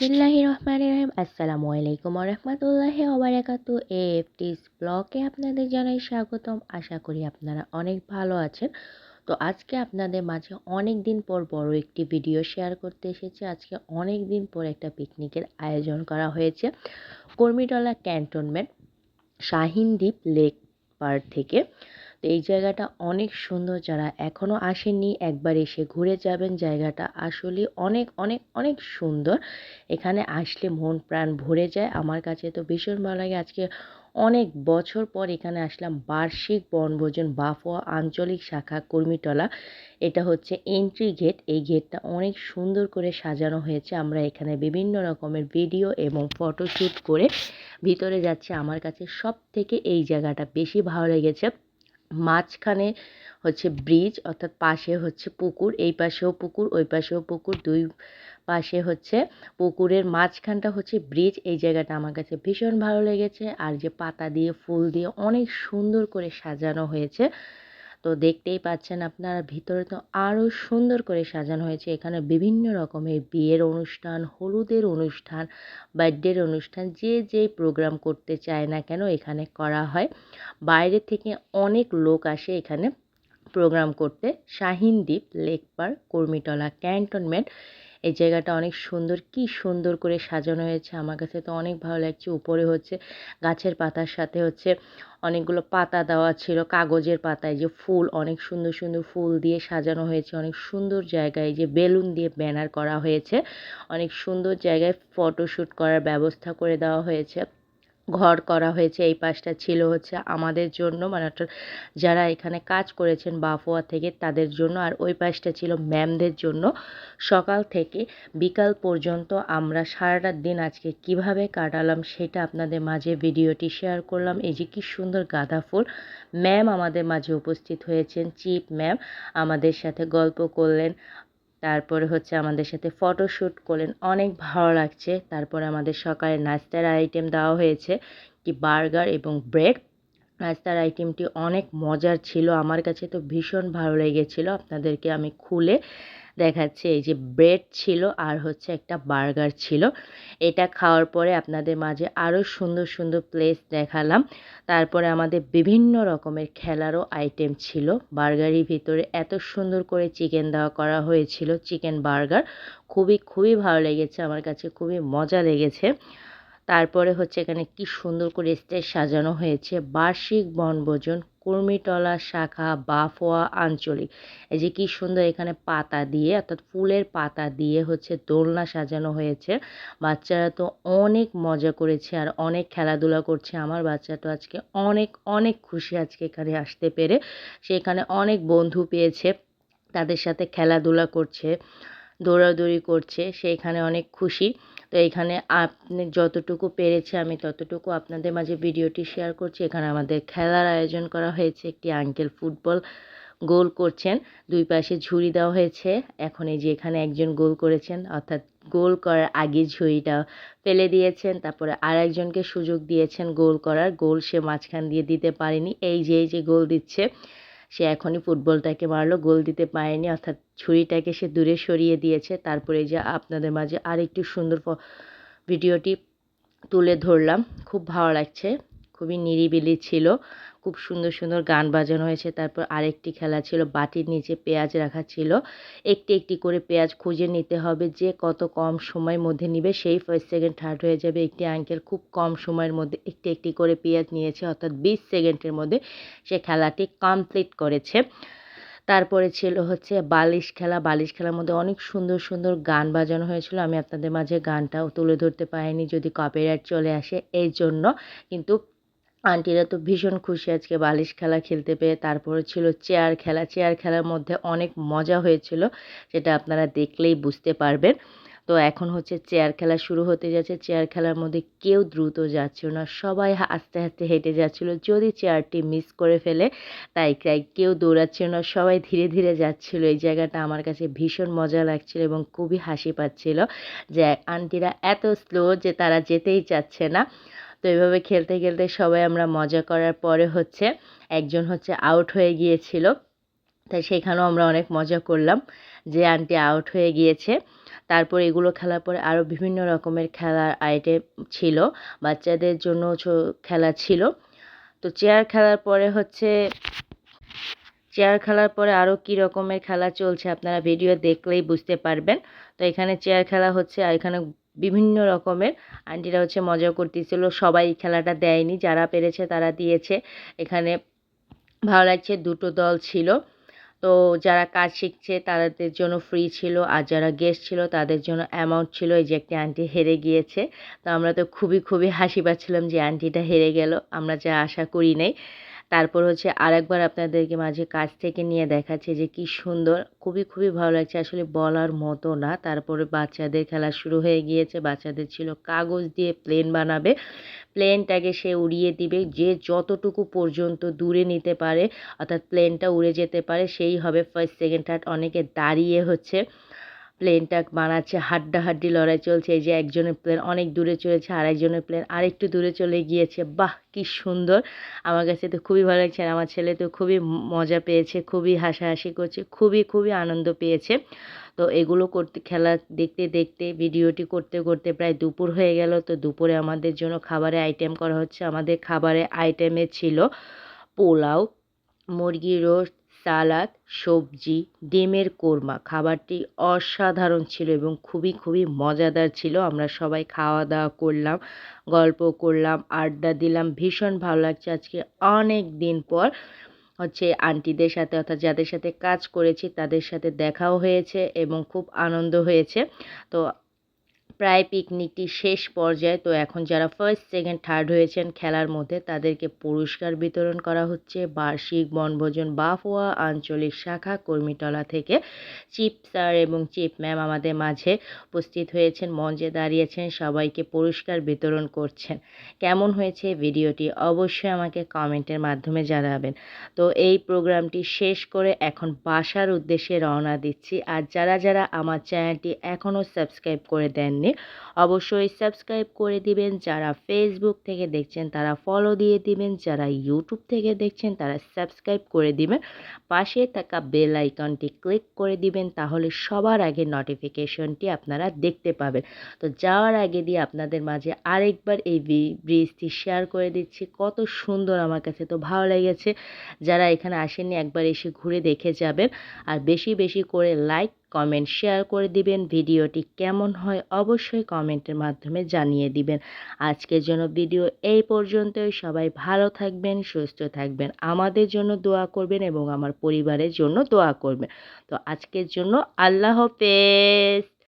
বিসমিল্লাহি রহমান রহিম আসসালামু আলাইকুম রহমতুল্লাহি ওবরাকাতু এফটিস ব্লগে আপনাদের জানাই স্বাগতম। আশা করি আপনারা অনেক ভালো আছেন। তো আজকে আপনাদের মাঝে অনেক দিন পর বড় একটি ভিডিও শেয়ার করতে এসেছি। আজকে অনেক দিন পর একটা পিকনিকের আয়োজন করা হয়েছে। Kurmitola cantonment, Shahindwip lake park থেকে। তো এই জায়গাটা অনেক সুন্দর। যারা এখনও আসেননি, একবার এসে ঘুরে যাবেন। জায়গাটা আসলে অনেক অনেক অনেক সুন্দর। এখানে আসলে মন প্রাণ ভরে যায়। আমার কাছে তো ভীষণ ভালো লাগে। আজকে অনেক বছর পর এখানে আসলাম। বার্ষিক বনভোজন বাফোয়া আঞ্চলিক শাখা কর্মীটলা এটা হচ্ছে এন্ট্রি গেট এই গেটটা অনেক সুন্দর করে সাজানো হয়েছে। আমরা এখানে বিভিন্ন রকমের ভিডিও এবং ফটোশ্যুট করে ভিতরে যাচ্ছি। আমার কাছে সব থেকে এই জায়গাটা বেশি ভালো লেগেছে। মাঝখানে হচ্ছে ব্রিজ অর্থাৎ পাশে হচ্ছে পুকুর, এই পাশেও পুকুর, ওই পাশেও পুকুর, দুই পাশে হচ্ছে পুকুরের মাঝখানটা হচ্ছে ব্রিজ এই জায়গাটা আমার কাছে ভীষণ ভালো লেগেছে। আর যে পাতা দিয়ে, ফুল দিয়ে অনেক সুন্দর করে সাজানো হয়েছে। তো দেখতেই পাচ্ছেন আপনারা ভিতরে তো আরও সুন্দর করে সাজানো হয়েছে। এখানে বিভিন্ন রকমের বিয়ের অনুষ্ঠান, হলুদের অনুষ্ঠান, বার্থডের অনুষ্ঠান, যে যে প্রোগ্রাম করতে চায় না কেন এখানে করা হয়। বাইরে থেকে অনেক লোক আসে এখানে প্রোগ্রাম করতে। Shahindwip lake park Kurmitola cantonment এই জায়গাটা অনেক সুন্দর, কি সুন্দর করে সাজানো হয়েছে। আমার কাছে তো অনেক ভালো লাগছে। উপরে হচ্ছে গাছের পাতার সাথে হচ্ছে অনেকগুলো পাতা দেওয়া ছিল, কাগজের পাতায় যে ফুল, অনেক সুন্দর সুন্দর ফুল দিয়ে সাজানো হয়েছে। অনেক সুন্দর জায়গায় যে বেলুন দিয়ে ব্যানার করা হয়েছে। অনেক সুন্দর জায়গায় ফটোশ্যুট করার ব্যবস্থা করে দেওয়া হয়েছে। ঘর করা হয়েছে, এই পাশটা ছিল হচ্ছে আমাদের জন্য মানে যারা এখানে কাজ করেছেন বাফোয়া থেকে তাদের জন্য, আর ওই পাশটা ছিল ম্যামদের জন্য। সকাল থেকে বিকাল পর্যন্ত আমরা সারাটা দিন আজকে কীভাবে কাটালাম সেটা আপনাদের মাঝে ভিডিওটি শেয়ার করলাম। এই যে কী সুন্দর গাঁদা ফুল। ম্যাম আমাদের মাঝে উপস্থিত হয়েছেন চিপ ম্যাম আমাদের সাথে গল্প করলেন। তারপরে হচ্ছে আমাদের সাথে ফটোশ্যুট করলেন, অনেক ভালো লাগছে। তারপরে আমাদের সকালে নাস্তার আইটেম দেওয়া হয়েছে, কি বার্গার এবং ব্রেড। নাস্তার আইটেমটি অনেক মজার ছিল, আমার কাছে তো ভীষণ ভালো লেগেছিল। আপনাদেরকে আমি খুলে দেখাচ্ছি, এই যে ব্রেড ছিল আর হচ্ছে একটা বার্গার ছিল। এটা খাওয়ার পরে আপনাদের মাঝে আরও সুন্দর সুন্দর প্লেস দেখালাম। তারপরে আমাদের বিভিন্ন রকমের খেলারও আইটেম ছিল। বার্গারের ভিতরে এত সুন্দর করে চিকেন দেওয়া করা হয়েছিল চিকেন বার্গার খুবই খুবই ভালো লেগেছে, আমার কাছে খুবই মজা লেগেছে। তারপরে হচ্ছে এখানে কি সুন্দর করে স্টেজ সাজানো হয়েছে। বার্ষিক বনভোজন কুর্মিটলা শাখা বাফোয়া আঞ্চলিক। এই যে কি সুন্দর এখানে পাতা দিয়ে, অর্থাৎ ফুলের পাতা দিয়ে হচ্ছে দোলনা সাজানো হয়েছে। বাচ্চারা তো অনেক মজা করেছে আর অনেক খেলাধুলা করছে। আমার বাচ্চা তো আজকে অনেক অনেক খুশি আজকে এখানে আসতে পেরে। সেখানে অনেক বন্ধু পেয়েছে, তাদের সাথে খেলাধুলা করছে। দৌড়াদৌড়ি করছে সেখানে অনেক খুশি। তো এখানে আপনি যতটুকু পেরেছে আমি ততটুকু আপনাদের মাঝে ভিডিওটি শেয়ার করছি। এখানে আমাদের খেলার আয়োজন করা হয়েছে, একটি আঙ্কেল ফুটবল গোল করছেন। দুই পাশে ঝুড়ি দেওয়া হয়েছে। এখন এই যে এখানে একজন গোল করেছেন, অর্থাৎ গোল করার আগে ঝুড়িটা ফেলে দিয়েছেন, তারপরে আর একজনকে সুযোগ দিয়েছেন গোল করার। গোল সে মাঝখান দিয়ে দিতে পারেনি। এই যে এই যে গোল দিচ্ছে সে এখনই ফুটবলটাকে মারলো, গোল দিতে পারেনি, অর্থাৎ ছুরিটাকে সে দূরে সরিয়ে দিয়েছে। তারপরে যে আপনাদের মাঝে আরেকটু সুন্দর ভিডিওটি তুলে ধরলাম। খুব ভালো লাগছে। খুবই নিরিবিলি ছিল। খুব সুন্দর সুন্দর গান বাজানো হয়েছে। তারপর আরেকটি খেলা ছিল, বাটির নিচে পেঁয়াজ রাখা ছিল। একটি একটি করে পেঁয়াজ খুঁজে নিতে হবে, যে কত কম সময়ের মধ্যে নিবে, সেই ফার্স্ট সেকেন্ড থার্ড হয়ে যাবে। একটি আঙ্কেল খুব কম সময়ের মধ্যে একটি একটি করে পেঁয়াজ নিয়েছে, অর্থাৎ বিশ সেকেন্ডের মধ্যে সে খেলাটি কমপ্লিট করেছে। তারপরে ছিল হচ্ছে বালিশ খেলা। বালিশ খেলার মধ্যে অনেক সুন্দর সুন্দর গান বাজানো হয়েছিল। আমি আপনাদের মাঝে গানটাও তুলে ধরতে পারিনি, যদি কপিরাইট চলে আসে, এই জন্য। কিন্তু আন্টিরা তো ভীষণ খুশি আজকে বালিশ খেলা খেলতে পেয়ে। তারপরে ছিল চেয়ার খেলা। চেয়ার খেলার মধ্যে অনেক মজা হয়েছিল, সেটা আপনারা দেখলেই বুঝতে পারবেন। তো এখন হচ্ছে চেয়ার খেলা শুরু হতে যাচ্ছে। চেয়ার খেলার মধ্যে কেউ দ্রুত যাচ্ছিল না। সবাই আস্তে আস্তে হেঁটে যাচ্ছিল। যদি চেয়ারটি মিস করে ফেলে, তাই তাই কেউ দৌড়াচ্ছিল না। সবাই ধীরে ধীরে যাচ্ছিল। এই জায়গাটা আমার কাছে ভীষণ মজা লাগছিল এবং খুবই হাসি পাচ্ছিল যে আন্টিরা এত স্লো যে তারা যেতেই চাচ্ছে না। তো এভাবে খেলতে খেলতে সবাই আমরা মজা করার পরে হচ্ছে একজন হচ্ছে আউট হয়ে গিয়েছিল। তাই সেখানেও আমরা অনেক মজা করলাম যে আন্টি আউট হয়ে গিয়েছে। তারপর এগুলো খেলার পরে আরও বিভিন্ন রকমের খেলার আইটেম ছিল, বাচ্চাদের জন্য খেলা ছিল। তো চেয়ার খেলার পরে হচ্ছে চেয়ার খেলার পরে আরও কী রকমের খেলা চলছে আপনারা ভিডিও দেখলেই বুঝতে পারবেন। তো এখানে চেয়ার খেলা হচ্ছে আর এখানে বিভিন্ন রকমের। আন্টিরা হচ্ছে মজা করতেছিল, সবাই খেলাটা দেয়নি, যারা পেরেছে তারা দিয়েছে। এখানে ভালো লাগছে, দুটো দল ছিল। তো যারা কাজ শিখছে তাদের জন্য ফ্রি ছিল, আর যারা গেস্ট ছিল তাদের জন্য অ্যামাউন্ট ছিল। এই যে একটি আন্টি হেরে গিয়েছে। তো আমরা তো খুবই খুবই হাসি পাচ্ছিলাম যে আন্টিটা হেরে গেল। আমরা যা আশা করি নাই। তারপর হচ্ছে আরেকবার আপনাদেরকে মাঝে কাছ থেকে নিয়ে দেখাচ্ছে যে কি সুন্দর, খুবই খুবই ভালো লাগছে। আসলে বলার মতো না। তারপরে বাচ্চাদের খেলা শুরু হয়ে গিয়েছে। বাচ্চাদের ছিল কাগজ দিয়ে প্লেন বানাবে। প্লেনটাকে সে উড়িয়ে দিবে। যে যতটুকু পর্যন্ত দূরে নিতে পারে, অর্থাৎ প্লেনটা উড়ে যেতে পারে, সেই হবে ফার্স্ট সেকেন্ড থার্ড অনেকে দাঁড়িয়ে হচ্ছে। প্লেনটা বানাচ্ছে, হাড্ডাহাড্ডি লড়াই চলছে, এই যে একজনের প্লেন অনেক দূরে চলেছে আর একজনের প্লেন আরেকটু দূরে চলে গিয়েছে। বাহ, কি সুন্দর! আমার কাছে তো খুবই ভালো লাগছে আর আমার ছেলে তো খুবই মজা পেয়েছে, খুবই হাসাহাসি করছে, খুবই খুবই আনন্দ পেয়েছে। তো এগুলো করতে, খেলা দেখতে দেখতে, ভিডিওটি করতে করতে প্রায় দুপুর হয়ে গেল। তো দুপুরে আমাদের জন্য খাবারে আইটেম করা হচ্ছে। আমাদের খাবারে আইটেমে ছিল পোলাও, মুরগি রোস্ট সালাদ, সবজি, ডিমের কোরমা। খাবারটি অসাধারণ ছিল এবং খুবই খুবই মজাদার ছিল। আমরা সবাই খাওয়া দাওয়া করলাম, গল্প করলাম, আড্ডা দিলাম। ভীষণ ভালো লাগছে আজকে অনেক দিন পর। হচ্ছে আন্টিদের সাথে অর্থাৎ যাদের সাথে কাজ করেছি, তাদের সাথে দেখাও হয়েছে এবং খুব আনন্দ হয়েছে। তো প্রায় পিকনিকটি শেষ পর্যায়ে, তো এখন যারা ফার্স্ট সেকেন্ড থার্ড হয়েছেন খেলার মধ্যে, তাদেরকে পুরস্কার বিতরণ করা হচ্ছে। বার্ষিক বনভোজন বাফুয়া আঞ্চলিক শাখা কর্মীটলা থেকে চিপ স্যার এবং চিপ ম্যাম আমাদের মাঝে উপস্থিত হয়েছেন, মঞ্চে দাঁড়িয়েছেন, সবাইকে পুরস্কার বিতরণ করছেন। কেমন হয়েছে ভিডিওটি অবশ্যই আমাকে কমেন্টের মাধ্যমে জানাবেন। তো এই প্রোগ্রামটি শেষ করে এখন বাসার উদ্দেশ্যে রওনা দিচ্ছি। আর যারা যারা আমার চ্যানেলটি এখনও সাবস্ক্রাইব করে দেননি অবশ্যই সাবস্ক্রাইব করে দিবেন। যারা ফেসবুক থেকে দেখছেন, তারা ফলো দিয়ে দিবেন। যারা ইউটিউব থেকে দেখছেন, তারা সাবস্ক্রাইব করে দিবেন। পাশে থাকা বেল আইকনটি ক্লিক করে দিবেন, তাহলে সবার আগে নোটিফিকেশনটি আপনারা দেখতে পাবেন। তো যাওয়ার আগে দিয়ে আপনাদের মাঝে আরেকবার এই ব্রিজটি শেয়ার করে দিচ্ছি। কত সুন্দর আমার কাছে তো ভালো লেগেছে। যারা এখানে আসেননি, একবার এসে ঘুরে দেখে যাবেন। আর বেশি বেশি করে লাইক কমেন্ট শেয়ার করে দিবেন, ভিডিওটি কেমন হয় অবশ্যই কমেন্টের মাধ্যমে জানিয়ে দিবেন। আজকের জন্য ভিডিও এই পর্যন্তই। সবাই ভালো থাকবেন, সুস্থ থাকবেন, আমাদের জন্য দোয়া করবেন এবং আমার পরিবারের জন্য দোয়া করবেন। তো আজকের জন্য আল্লাহ হাফেজ।